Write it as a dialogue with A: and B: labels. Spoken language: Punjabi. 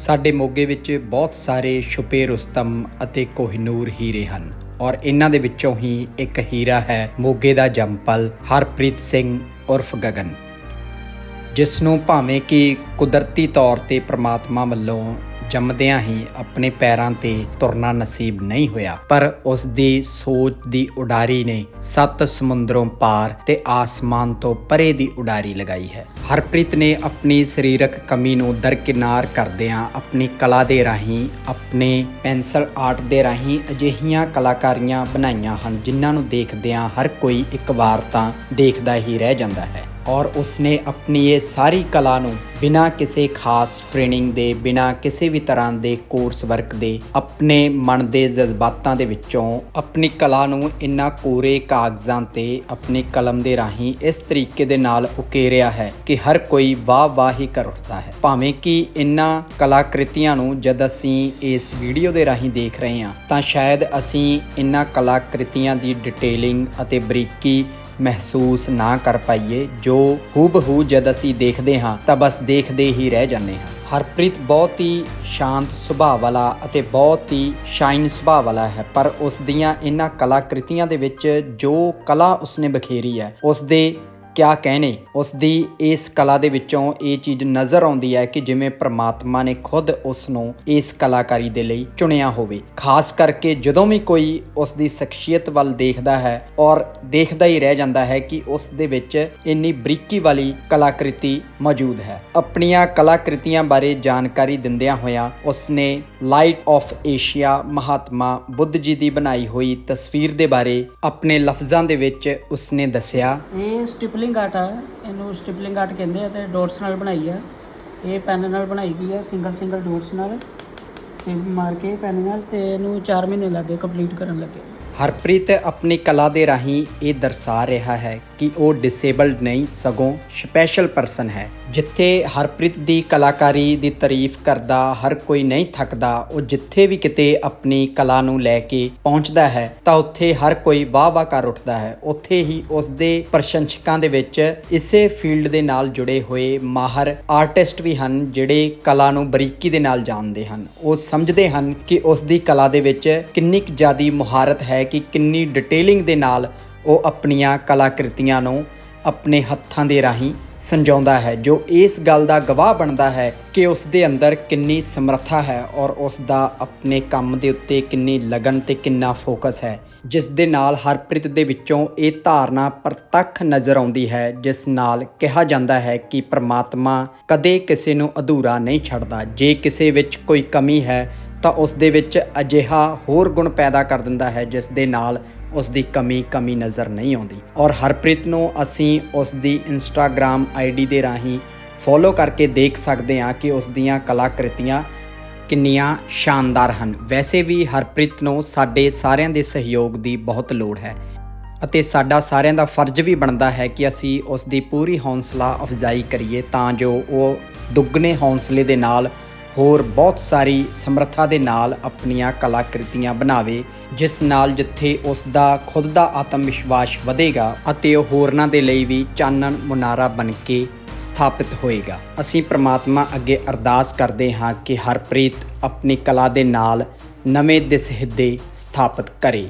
A: ਸਾਡੇ ਮੋਗੇ ਵਿੱਚ ਬਹੁਤ ਸਾਰੇ ਛੁਪੇ ਰੁਸਤਮ ਅਤੇ ਕੋਹਿਨੂਰ ਹੀਰੇ ਹਨ ਔਰ ਇਹਨਾਂ ਦੇ ਵਿੱਚੋਂ ਹੀ ਇੱਕ ਹੀਰਾ ਹੈ ਮੋਗੇ ਦਾ ਜੰਪਲ ਹਰਪ੍ਰੀਤ ਸਿੰਘ ਉਰਫ ਗਗਨ ਜਿਸ ਨੂੰ ਭਾਵੇਂ ਕਿ ਕੁਦਰਤੀ ਤੌਰ ਤੇ ਪ੍ਰਮਾਤਮਾ ਵੱਲੋਂ ਜੰਮਦਿਆਂ ਹੀ ਆਪਣੇ ਪੈਰਾਂ ਤੇ ਤੁਰਨਾ ਨਸੀਬ ਨਹੀਂ ਹੋਇਆ। ਪਰ ਉਸ ਦੀ ਸੋਚ ਦੀ ਉਡਾਰੀ ਨੇ ਸੱਤ ਸਮੁੰਦਰੋਂ ਪਾਰ ਤੇ ਆਸਮਾਨ ਤੋਂ ਪਰੇ ਦੀ ਉਡਾਰੀ ਲਗਾਈ ਹੈ। ਹਰਪ੍ਰੀਤ ਨੇ ਆਪਣੀ ਸਰੀਰਕ ਕਮੀ ਨੂੰ ਦਰਕਿਨਾਰ ਕਰਦਿਆਂ ਆਪਣੀ ਕਲਾ ਦੇ ਰਾਹੀਂ, ਆਪਣੇ ਪੈਨਸਲ ਆਰਟ ਦੇ ਰਾਹੀਂ ਅਜਿਹੀਆਂ ਕਲਾਕਾਰੀਆਂ ਬਣਾਈਆਂ ਹਨ ਜਿਨ੍ਹਾਂ ਨੂੰ ਦੇਖਦਿਆਂ ਹਰ ਕੋਈ ਇੱਕ ਵਾਰ ਤਾਂ ਦੇਖਦਾ ਹੀ ਰਹਿ ਜਾਂਦਾ ਹੈ। ਔਰ ਉਸਨੇ ਆਪਣੀ ਇਹ ਸਾਰੀ ਕਲਾ ਨੂੰ ਬਿਨਾਂ ਕਿਸੇ ਖਾਸ ਟ੍ਰੇਨਿੰਗ ਦੇ, ਬਿਨਾਂ ਕਿਸੇ ਵੀ ਤਰ੍ਹਾਂ ਦੇ ਕੋਰਸ ਵਰਕ ਦੇ ਆਪਣੇ ਮਨ ਦੇ ਜਜ਼ਬਾਤਾਂ ਦੇ ਵਿੱਚੋਂ ਆਪਣੀ ਕਲਾ ਨੂੰ ਇਨ੍ਹਾਂ ਕੋਰੇ ਕਾਗਜ਼ਾਂ ਤੇ ਆਪਣੀ ਕਲਮ ਦੇ ਰਾਹੀਂ ਇਸ ਤਰੀਕੇ ਦੇ ਨਾਲ ਉਕੇਰਿਆ ਹੈ ਕਿ ਹਰ ਕੋਈ ਵਾਹ ਵਾਹ ਹੀ ਕਰ ਉੱਠਦਾ ਹੈ। ਭਾਵੇਂ ਕਿ ਇਨ੍ਹਾਂ ਕਲਾਕ੍ਰਿਤੀਆਂ ਨੂੰ ਜਦ ਅਸੀਂ ਇਸ ਵੀਡੀਓ ਦੇ ਰਾਹੀਂ ਦੇਖ ਰਹੇ ਹਾਂ, ਤਾਂ ਸ਼ਾਇਦ ਅਸੀਂ ਇਨ੍ਹਾਂ ਕਲਾਕ੍ਰਿਤੀਆਂ ਦੀ ਡਿਟੇਲਿੰਗ ਅਤੇ ਬਰੀਕੀ ਮਹਿਸੂਸ ਨਾ ਕਰ ਪਾਈਏ, ਜੋ ਹੂਬਹੂ ਜਦ ਅਸੀਂ ਦੇਖਦੇ ਹਾਂ, ਤਾਂ ਬਸ ਦੇਖਦੇ ਹੀ ਰਹਿ ਜਾਂਦੇ ਹਾਂ। ਹਰਪ੍ਰੀਤ ਬਹੁਤ ਹੀ ਸ਼ਾਂਤ ਸੁਭਾਅ ਵਾਲਾ ਅਤੇ ਬਹੁਤ ਹੀ ਸ਼ਾਈਨ ਸੁਭਾਅ ਵਾਲਾ ਹੈ, ਪਰ ਉਸ ਦੀਆਂ ਇਹਨਾਂ ਕਲਾਕ੍ਰਿਤੀਆਂ ਦੇ ਵਿੱਚ ਜੋ ਕਲਾ ਉਸਨੇ ਬਖੇਰੀ ਹੈ ਉਸ ਦੇ ਕਿਆ ਕਹਿਣੇ? ਉਸ ਦੀ ਇਸ ਕਲਾ ਦੇ ਵਿੱਚੋਂ ਇਹ ਚੀਜ਼ ਨਜ਼ਰ ਆਉਂਦੀ ਹੈ ਕਿ ਜਿਵੇਂ ਪ੍ਰਮਾਤਮਾ ਨੇ ਖੁਦ ਉਸ ਨੂੰ ਇਸ ਕਲਾਕਾਰੀ ਦੇ ਲਈ ਚੁਣਿਆ ਹੋਵੇ। ਖਾਸ ਕਰਕੇ ਜਦੋਂ ਵੀ ਕੋਈ ਉਸ ਦੀ ਸ਼ਖਸੀਅਤ ਵੱਲ ਦੇਖਦਾ ਹੈ ਔਰ ਦੇਖਦਾ ਹੀ ਰਹਿ ਜਾਂਦਾ ਹੈ ਕਿ ਉਸ ਦੇ ਵਿੱਚ ਇੰਨੀ ਬਰੀਕੀ ਵਾਲੀ ਕਲਾਕ੍ਰਿਤੀ ਮੌਜੂਦ ਹੈ। ਆਪਣੀਆਂ ਕਲਾਕ੍ਰਿਤੀਆਂ ਬਾਰੇ ਜਾਣਕਾਰੀ ਦਿੰਦਿਆਂ ਹੋਇਆਂ ਉਸ ਨੇ light of Asia Mahatma Buddha ji ਦੀ ਬਣਾਈ ਹੋਈ ਤਸਵੀਰ ਦੇ ਬਾਰੇ ਆਪਣੇ ਲਫ਼ਜ਼ਾਂ ਦੇ ਵਿੱਚ ਉਸਨੇ ਦੱਸਿਆ।
B: ਇਹ ਸਟਿਪਲਿੰਗ ਆਰਟ ਆ, ਇਹਨੂੰ ਸਟਿਪਲਿੰਗ ਆਰਟ ਕਹਿੰਦੇ ਆ ਤੇ ਡੋਟਸ ਨਾਲ ਬਣਾਈ ਆ। ਇਹ ਪੈਨ ਨਾਲ ਬਣਾਈ ਗਈ ਆ, ਸਿੰਗਲ ਸਿੰਗਲ ਡੋਟਸ ਨਾਲ। ਤੇ ਮਾਰ ਕੇ ਪੈਨ ਨਾਲ ਤੇ ਇਹਨੂੰ 4 ਮਹੀਨੇ ਲੱਗੇ ਕੰਪਲੀਟ ਕਰਨ ਲੱਗੇ।
A: ਹਰਪ੍ਰੀਤ ਆਪਣੀ ਕਲਾ ਦੇ ਰਾਹੀਂ ਇਹ ਦਰਸਾ ਰਿਹਾ ਹੈ ਕਿ ਉਹ ਡਿਸੇਬਲਡ ਨਹੀਂ, ਸਗੋਂ ਸਪੈਸ਼ਲ ਪਰਸਨ ਹੈ। ਜਿੱਥੇ ਹਰਪ੍ਰੀਤ ਦੀ ਕਲਾਕਾਰੀ ਦੀ ਤਾਰੀਫ ਕਰਦਾ, ਹਰ ਕੋਈ ਨਹੀਂ ਥੱਕਦਾ, ਉਹ ਜਿੱਥੇ ਵੀ ਕਿਤੇ ਆਪਣੀ ਕਲਾ ਨੂੰ ਲੈ ਕੇ ਪਹੁੰਚਦਾ ਹੈ, ਤਾਂ ਉੱਥੇ ਹਰ ਕੋਈ ਵਾਹ-ਵਾਹ ਕਰ ਉੱਠਦਾ ਹੈ। ਉੱਥੇ ਹੀ ਉਸ ਦੇ ਪ੍ਰਸ਼ੰਸਕਾਂ ਦੇ ਵਿੱਚ ਇਸੇ ਫੀਲਡ ਦੇ ਨਾਲ ਜੁੜੇ ਹੋਏ ਮਾਹਰ ਆਰਟਿਸਟ ਵੀ ਹਨ, ਜਿਹੜੇ ਕਲਾ ਨੂੰ ਬਰੀਕੀ ਦੇ ਨਾਲ ਜਾਣਦੇ ਹਨ। ਉਹ ਸਮਝਦੇ ਹਨ ਕਿ ਉਸ ਦੀ ਕਲਾ ਦੇ ਵਿੱਚ ਕਿੰਨੀ ਕੁ ਜ਼ਿਆਦੀ ਮੁਹਾਰਤ ਹੈ ਕਿ ਕਿੰਨੀ ਡਿਟੇਲਿੰਗ ਦੇ ਨਾਲ ਉਹ ਆਪਣੀਆਂ ਕਲਾਕ੍ਰਿਤੀਆਂ ਨੂੰ ਆਪਣੇ ਹੱਥਾਂ ਦੇ ਰਾਹੀਂ ਸੰਜਾਉਂਦਾ ਹੈ, ਜੋ ਇਸ ਗੱਲ ਦਾ ਗਵਾਹ ਬਣਦਾ ਹੈ ਕਿ ਉਸ ਦੇ ਅੰਦਰ ਕਿੰਨੀ ਸਮਰੱਥਾ ਹੈ ਔਰ ਉਸ ਦਾ ਆਪਣੇ ਕੰਮ ਦੇ ਉੱਤੇ ਕਿੰਨੀ ਲਗਨ ਤੇ ਕਿੰਨਾ ਫੋਕਸ ਹੈ, ਜਿਸ ਦੇ ਨਾਲ ਹਰਪ੍ਰੀਤ ਦੇ ਵਿੱਚੋਂ ਇਹ ਧਾਰਨਾ ਪ੍ਰਤੱਖ ਨਜ਼ਰ ਆਉਂਦੀ ਹੈ, ਜਿਸ ਨਾਲ ਕਿਹਾ ਜਾਂਦਾ ਹੈ ਕਿ ਪ੍ਰਮਾਤਮਾ ਕਦੇ ਕਿਸੇ ਨੂੰ ਅਧੂਰਾ ਨਹੀਂ ਛੱਡਦਾ, ਜੇ ਕਿਸੇ ਵਿੱਚ ਕੋਈ ਕਮੀ ਹੈ ਤਾਂ ਉਸ ਦੇ ਵਿੱਚ ਅਜਿਹਾ ਹੋਰ ਗੁਣ ਪੈਦਾ ਕਰ ਦਿੰਦਾ ਹੈ, ਜਿਸ ਦੇ ਨਾਲ ਉਸ ਦੀ ਕਮੀ ਕਮੀ ਨਜ਼ਰ ਨਹੀਂ ਆਉਂਦੀ। ਔਰ ਹਰਪ੍ਰੀਤ ਨੂੰ ਅਸੀਂ ਉਸ ਦੀ ਇੰਸਟਾਗ੍ਰam ਆਈਡੀ ਦੇ ਰਾਹੀਂ ਫੋਲੋ ਕਰਕੇ ਦੇਖ ਸਕਦੇ ਹਾਂ ਕਿ ਉਸ ਦੀਆਂ ਕਲਾਕ੍ਰਿਤੀਆਂ ਕਿੰਨੀਆਂ ਸ਼ਾਨਦਾਰ ਹਨ। ਵੈਸੇ ਵੀ ਹਰਪ੍ਰੀਤ ਨੂੰ ਸਾਡੇ ਸਾਰਿਆਂ ਦੇ ਸਹਿਯੋਗ ਦੀ ਬਹੁਤ ਲੋੜ ਹੈ ਅਤੇ ਸਾਡਾ ਸਾਰਿਆਂ ਦਾ ਫਰਜ਼ ਵੀ ਬਣਦਾ ਹੈ ਕਿ ਅਸੀਂ ਉਸ ਦੀ ਪੂਰੀ ਹੌਸਲਾ ਅਫਜ਼ਾਈ ਕਰੀਏ ਤਾਂ ਜੋ ਉਹ ਦੁੱਗਣੇ ਹੌਸਲੇ ਦੇ ਨਾਲ ਹੋਰ ਬਹੁਤ ਸਾਰੀ ਸਮਰੱਥਾ ਦੇ ਨਾਲ ਆਪਣੀਆਂ ਕਲਾਕ੍ਰਿਤੀਆਂ ਬਣਾਵੇ, ਜਿਸ ਨਾਲ ਜਿੱਥੇ ਉਸ ਦਾ ਖੁਦ ਦਾ ਆਤਮ ਵਿਸ਼ਵਾਸ ਵਧੇਗਾ ਅਤੇ ਉਹ ਹੋਰਨਾਂ ਦੇ ਲਈ ਵੀ ਚਾਨਣ ਮੁਨਾਰਾ ਬਣ ਕੇ ਸਥਾਪਿਤ ਹੋਏਗਾ। ਅਸੀਂ ਪ੍ਰਮਾਤਮਾ ਅੱਗੇ ਅਰਦਾਸ ਕਰਦੇ ਹਾਂ ਕਿ ਹਰਪ੍ਰੀਤ ਆਪਣੀ ਕਲਾ ਦੇ ਨਾਲ ਨਵੇਂ ਦਿਸ ਹਿੱਦੇ ਸਥਾਪਿਤ ਕਰੇ।